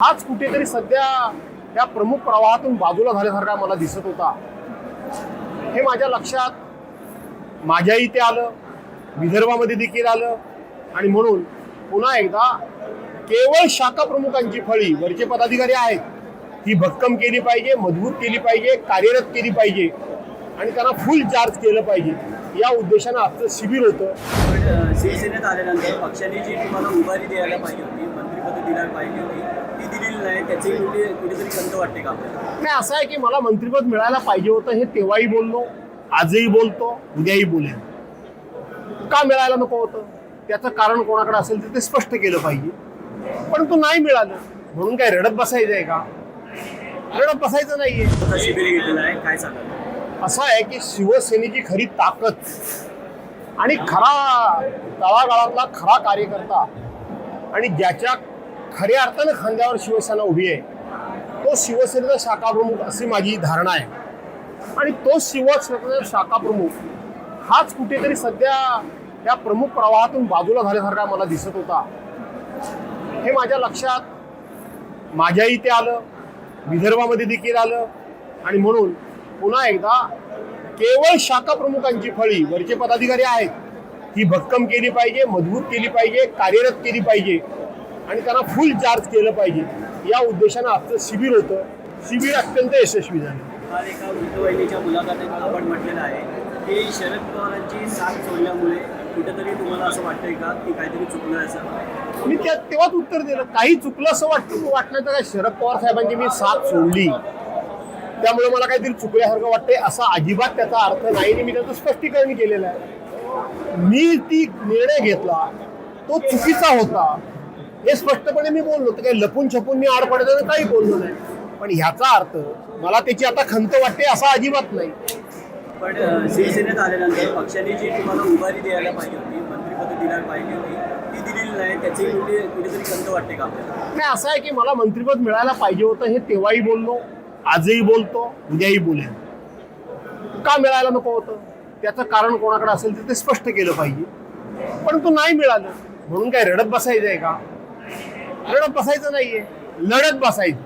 हाच कुठेतरी सध्या त्या प्रमुख प्रवाहातून बाजूला झाल्यासारखा मला दिसत होता. हे माझ्या लक्षात माझ्या इथे आलं विदर्भामध्ये देखील आलं आणि म्हणून पुन्हा एकदा केवळ शाखा प्रमुखांची फळी वरचे पदाधिकारी आहेत ही भक्कम केली पाहिजे मजबूत केली पाहिजे कार्यरत केली पाहिजे आणि त्यांना फुल चार्ज केलं पाहिजे. या उद्देशानं आजचं शिबिर होतं. शिवसेनेत आल्यानंतर पक्षाने जी तुम्हाला उभारी द्यायला पाहिजे होती मंत्रिपद दिला पाहिजे होती दिलेली नाही त्याची कुठे कुठेतरी खंत वाटते का? आपल्याला नाही असं आहे की मला मंत्रिपद मिळायला पाहिजे होतं हे तेव्हाही बोललो आजही बोलतो उद्याही बोलेन. का मिळायला नको होतं? त्याचं कारण कोणाकडे असेल तर ते स्पष्ट केलं पाहिजे. परंतु नाही मिळालं म्हणून काय रडत बसायचं आहे का? रडत बसायचं नाहीये. आहे काय असं आहे की शिवसेनेची खरी ताकद आणि खरा तळागाळातला खरा कार्यकर्ता आणि ज्याच्या खऱ्या अर्थानं खांद्यावर शिवसेना उभी आहे. तो शिवसेनेचा शाखाप्रमुख अशी माझी धारणा आहे. आणि तो शिवसेनेचा शाखाप्रमुख हाच कुठेतरी सध्या त्या प्रमुख प्रवाहातून बाजूला झाल्यासारखा मला दिसत होता. हे माझ्या लक्षात माझ्या इथे आलं विदर्भामध्ये देखील आलं. आणि म्हणून पुन्हा एकदा केवळ शाखा प्रमुखांची फळी वरचे पदाधिकारी आहेत. ही भक्कम केली पाहिजे मजबूत केली पाहिजे कार्यरत केली पाहिजे. आणि त्यांना फुल चार्ज केलं पाहिजे. या उद्देशानं आजचं शिबिर होतं. शिबिर अत्यंत यशस्वी झालं. काल एका वृद्धवहिनीच्या मुलाखतीत आपण म्हटलेलं आहे की शरद पवारांची साथ सोडल्यामुळे कुठेतरी तुम्हाला असं वाटतंय का की काहीतरी चुकलं असं? मी त्या तेव्हाच उत्तर दिलं. काही चुकलं असं वाटतं वाटण्याचं काय शरद पवार साहेबांची मी साथ सोडली. त्यामुळे मला काहीतरी चुकल्यासारखं वाटतंय असा अजिबात त्याचा अर्थ नाही आणि मी त्याचं स्पष्टीकरण केलेलं आहे. मी ती निर्णय घेतला. तो चुकीचा होता. हे स्पष्टपणे मी बोललो तर काही लपून छपून मी आड पडताना काही बोललो नाही. पण ह्याचा अर्थ मला त्याची आता खंत वाटते असा अजिबात नाही. पण शिवसेनेत आल्यानंतर पक्षाने जी तुम्हाला उभारी द्यायला पाहिजे होती मंत्रिपद दिल्याला पाहिजे होती ती दिलेली नाही त्याची कुठे कुठेतरी खंत वाटते का आपल्याला? नाही असं आहे की मला मंत्रिपद मिळायला पाहिजे होतं हे तेव्हाही बोललो आजही बोलतो उद्याही बोलेन. का मिळायला नको होतं? त्याचं कारण कोणाकडे असेल तर ते स्पष्ट केलं पाहिजे. परंतु नाही मिळालं म्हणून काय रडत बसायचं आहे का? लढत बसायचं नाहीये. लढत बसायचं.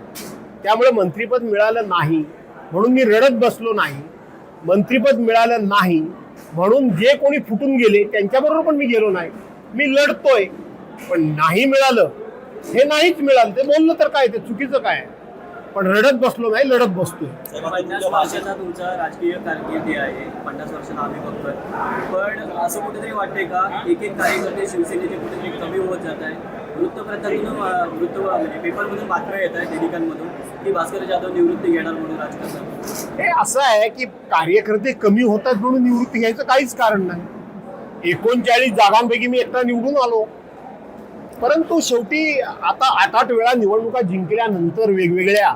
त्यामुळे मंत्रीपद मिळालं नाही. म्हणून मी रडत बसलो नाही. मंत्रीपद मिळालं नाही. म्हणून जे कोणी फुटून गेले त्यांच्याबरोबर पण मी गेलो नाही. मी लढतोय पण नाही मिळालं. हे नाहीच मिळालं. ते बोललं तर काय ते चुकीचं काय पण रडत बसलो नाही लढत बसतोय. पन्नास वर्षाचा तुमचा राजकीय कारकिर्दी आहे. पन्नास वर्ष आम्ही बघतोय. पण असं कुठेतरी वाटते का? एक एक कार्यकर्ते शिवसेनेचे कुठेतरी कमी होत जात आहे वृत्तपत्रातून वृत्त म्हणजे पेपरमधून बातम्या येत आहेत दैनिकांमधून की भास्कर जाधव निवृत्ती घेणार म्हणून राजकारणात? हे असं आहे की कार्यकर्ते कमी होतात म्हणून निवृत्ती घ्यायचं काहीच कारण नाही. एकोणचाळीस जागांपैकी मी एकटा निवडून आलो. परंतु शेवटी आता आठ आठ वेळा निवडणुका जिंकल्यानंतर वेगवेगळ्या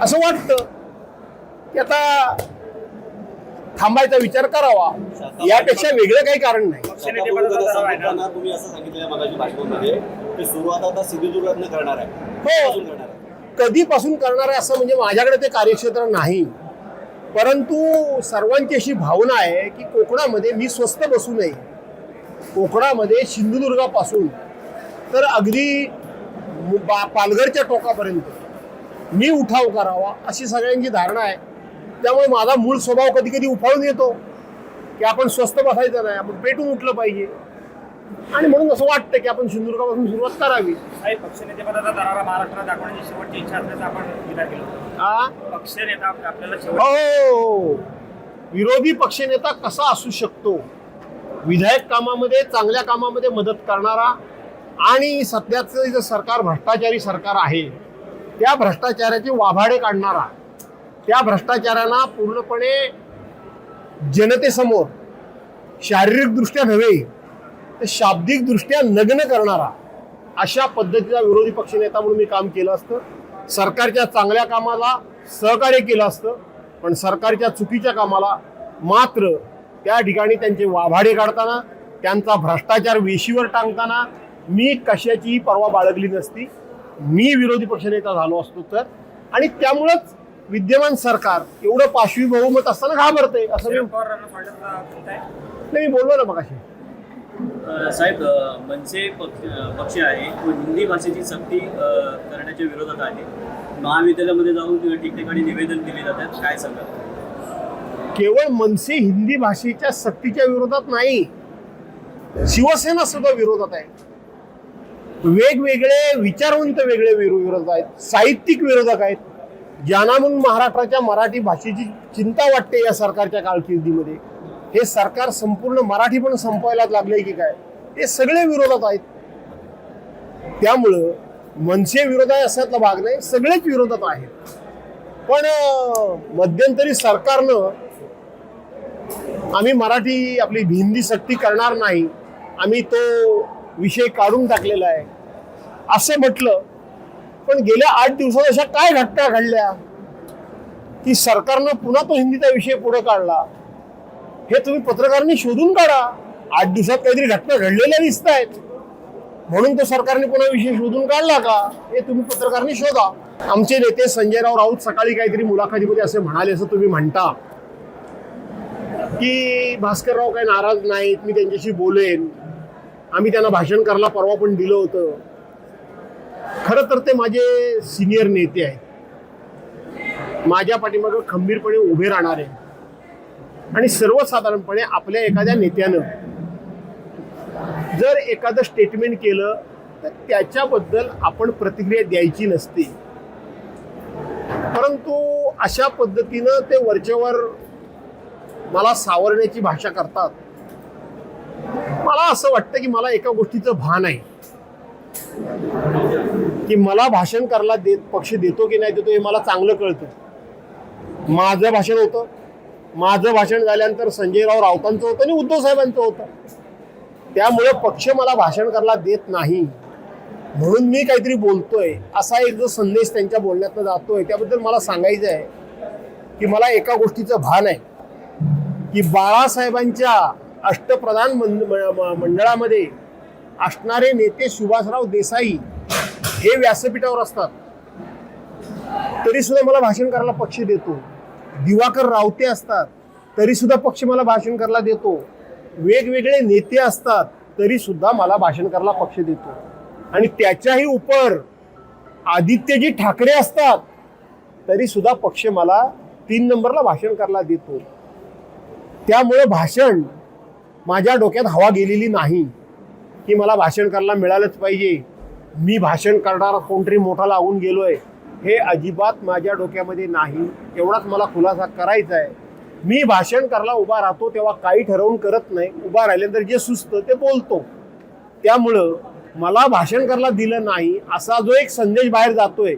असं वाटतं. की आता थांबायचा विचार करावा. यापेक्षा वेगळं काही कारण नाही. शाखाप्रमुखांना तुम्ही असं सांगितलं मगाशी भाषणामध्ये की सुरुवात आता सिंधुदुर्गातनं करणार आहे. हो. कधीपासून करणार आहे? कधीपासून करणार आहे असं म्हणजे माझ्याकडे ते कार्यक्षेत्र नाही. परंतु सर्वांची अशी भावना आहे की कोकणामध्ये मी स्वस्त बसू नये. कोकणामध्ये सिंधुदुर्गापासून. तर अगदी पालघरच्या टोकापर्यंत. मी उठाव करावा अशी सगळ्यांची धारणा आहे. त्यामुळे माझा मूळ स्वभाव कधी कधी उफाळून येतो की आपण स्वस्त बसायचं नाही आपण पेटून उठलं पाहिजे. आणि म्हणून असं वाटतं की आपण सिंधुदुर्गापासून सुरुवात करावी. काही पक्षनेतेपदाचा दरारा महाराष्ट्रात दाखवण्याची शेवटची इच्छा असल्याचं आपण विचार केला होता. आ? पक्षनेता आपल्याला शेवट हो विरोधी पक्षनेता कसा असू शकतो? विधायक कामामध्ये चांगल्या कामामध्ये मदत करणारा आणि सध्याचं जे सरकार भ्रष्टाचारी सरकार आहे त्या भ्रष्टाचाराचे वाभाडे काढणारा त्या भ्रष्टाचारांना पूर्णपणे जनतेसमोर शारीरिकदृष्ट्या नव्हे तर शाब्दिकदृष्ट्या नग्न करणारा अशा पद्धतीचा विरोधी पक्षनेता म्हणून मी काम केलं असतं. सरकारच्या चांगल्या कामाला सहकार्य केलं असतं पण सरकारच्या चुकीच्या कामाला मात्र त्या ठिकाणी त्यांचे वाभाडे काढताना त्यांचा भ्रष्टाचार वेशीवर टांगताना मी कशाचीही पर्वा बाळगली नसती. मी विरोधी पक्षनेता झालो असतो तर. आणि त्यामुळंच विद्यमान सरकार एवढं पाशवी बहुमत असताना घाबरते असं मी नाही मी बोललो ना मगाशी. साहेब मनसे पक्ष पक्ष आहे. तो हिंदी भाषेची सक्ती करण्याच्या विरोधात आहे. महाविद्यालयामध्ये जाऊन ठिकठिकाणी निवेदन दिले जातात. काय सांगा केवळ मनसे हिंदी भाषेच्या सक्तीच्या विरोधात नाही शिवसेना सुद्धा विरोधात आहे. वेगवेगळे विचारवंत वेगळे विरो- विरोधक आहेत साहित्यिक विरोधक आहेत. ज्यांना म्हणून महाराष्ट्राच्या मराठी भाषेची चिंता वाटते या सरकारच्या कारकिर्दीमध्ये हे सरकार संपूर्ण मराठी पण संपवायला लागले की काय? हे सगळे विरोधात आहेत. त्यामुळं मनसे विरोध आहे असातला भाग नाही सगळेच विरोधात आहेत. पण मध्यंतरी सरकारनं आम्ही मराठी आपली हिंदी सक्ती करणार नाही आम्ही तो विषय काढून टाकलेला आहे. असे म्हटलं पण गेल्या आठ दिवसात अशा काय घटना घडल्या? की सरकारनं पुन्हा तो हिंदीचा विषय पुढे काढला. हे तुम्ही पत्रकारांनी शोधून काढा. आठ दिवसात काहीतरी घटना घडलेल्या दिसत आहेत म्हणून तो सरकारने पुन्हा विषय शोधून काढला का? हे तुम्ही पत्रकारांनी शोधा. आमचे नेते संजयराव राऊत सकाळी काहीतरी मुलाखतीमध्ये असे म्हणाले असं तुम्ही म्हणता. की भास्करराव काही नाराज नाहीत मी त्यांच्याशी बोलेन. आम्ही त्यांना भाषण करायला परवा पण दिलं होतं. खरं तर ते माझे सिनियर नेते आहेत. माझ्या पाठीमागं खंबीरपणे उभे राहणारे. आणि सर्वसाधारणपणे आपल्या एखाद्या नेत्यानं जर एखादं स्टेटमेंट केलं तर त्याच्याबद्दल आपण प्रतिक्रिया द्यायची नसते. परंतु अशा पद्धतीनं ते वरच्यावर मला सावरण्याची भाषा करतात. मला असं वाटतं की मला एका गोष्टीचं भान आहे. की मला भाषण करायला देत पक्ष देतो की नाही देतो हे मला चांगलं कळतं. माझं भाषण होतं. माझं भाषण झाल्यानंतर संजयराव राऊतांचं होतं आणि उद्धव साहेबांचं होतं. त्यामुळे पक्ष मला भाषण करायला देत नाही. म्हणून मी काहीतरी बोलतोय. असा एक जो संदेश त्यांच्या बोलण्यातनं जातोय त्याबद्दल मला सांगायचं आहे की मला एका गोष्टीचं भान आहे. की बाळासाहेबांच्या अष्टप्रधान मंड- म- मंडळामध्ये असणारे नेते सुभाषराव देसाई हे व्यासपीठावर असतात. तरी सुद्धा मला भाषण करायला पक्ष देतो. दिवाकर रावते असतात तरी सुद्धा पक्ष मला भाषण करायला देतो. वेगवेगळे नेते असतात तरी सुद्धा मला भाषण करायला पक्ष देतो. आणि त्याच्याही उपर आदित्यजी ठाकरे असतात तरी सुद्धा पक्ष मला तीन नंबरला भाषण करायला देतो. त्यामुळे भाषण माझ्या डोक्यात हवा गेलेली नाही. की मला भाषण करायला मिळालंच पाहिजे. मी भाषण करणारा कोणतरी मोठा लागून आहे हे अजिबात माझ्या डोक्यामध्ये नाही. एवढाच मला खुलासा करायचा आहे मी भाषण करायला उभा राहतो तेव्हा काही ठरवून करत नाही. उभा राहिल्यानंतर जे सुचतं ते बोलतो. त्यामुळं मला भाषण करायला दिलं नाही असा जो एक संदेश बाहेर जातोय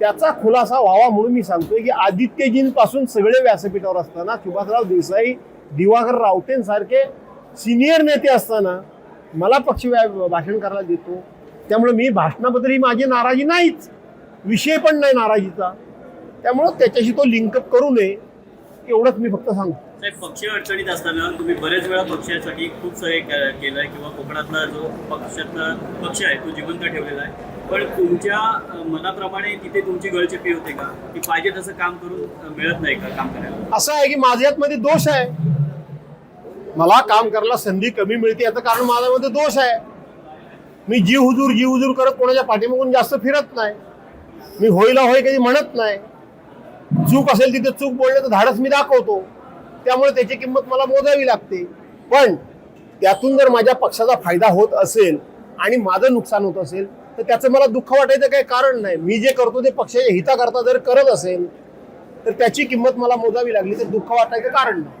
त्याचा खुलासा व्हावा म्हणून मी सांगतोय की आदित्यजींपासून सगळे व्यासपीठावर असताना सुभाषराव देसाई दिवाकर रावतेंसारखे सिनियर नेते असताना मला पक्ष भाषण करायला देतो. त्यामुळे मी भाषणाबद्दल ही माझी नाराजी नाहीच. विषय पण नाही नाराजीचा. त्यामुळं त्याच्याशी तो लिंकअप करू नये एवढंच मी फक्त सांगतो. साहेब पक्ष अडचणीत असताना तुम्ही बरेच वेळा पक्षासाठी खूप सारे के- केलंय किंवा कोकणातला जो पक्षातला पक्ष आहे तो जिवंत ठेवलेला आहे. पण तुमच्या मनाप्रमाणे तिथे तुमची गळचेपी होते का? की पाहिजे तसं काम करून मिळत नाही का काम करायला? असं आहे की माझ्यामध्ये दोष आहे. मला काम करायला संधी कमी मिळते याचं कारण माझ्यामध्ये दोष आहे. मी जी हुजूर जी हुजूर करत कोणाच्या पाठीमागून जास्त फिरत नाही. मी होईला होय काही म्हणत नाही. चूक असेल तिथे चूक बोलण्याचं धाडस मी दाखवतो. त्यामुळे त्याची किंमत मला मोजावी लागते. पण त्यातून जर माझ्या पक्षाचा फायदा होत असेल आणि माझं नुकसान होत असेल तर त्याचं मला दुःख वाटायचं काही कारण नाही. मी जे करतो ते पक्षाच्या हिताकरता जर करत असेल तर त्याची किंमत मला मोजावी लागली तर दुःख वाटायचं कारण नाही.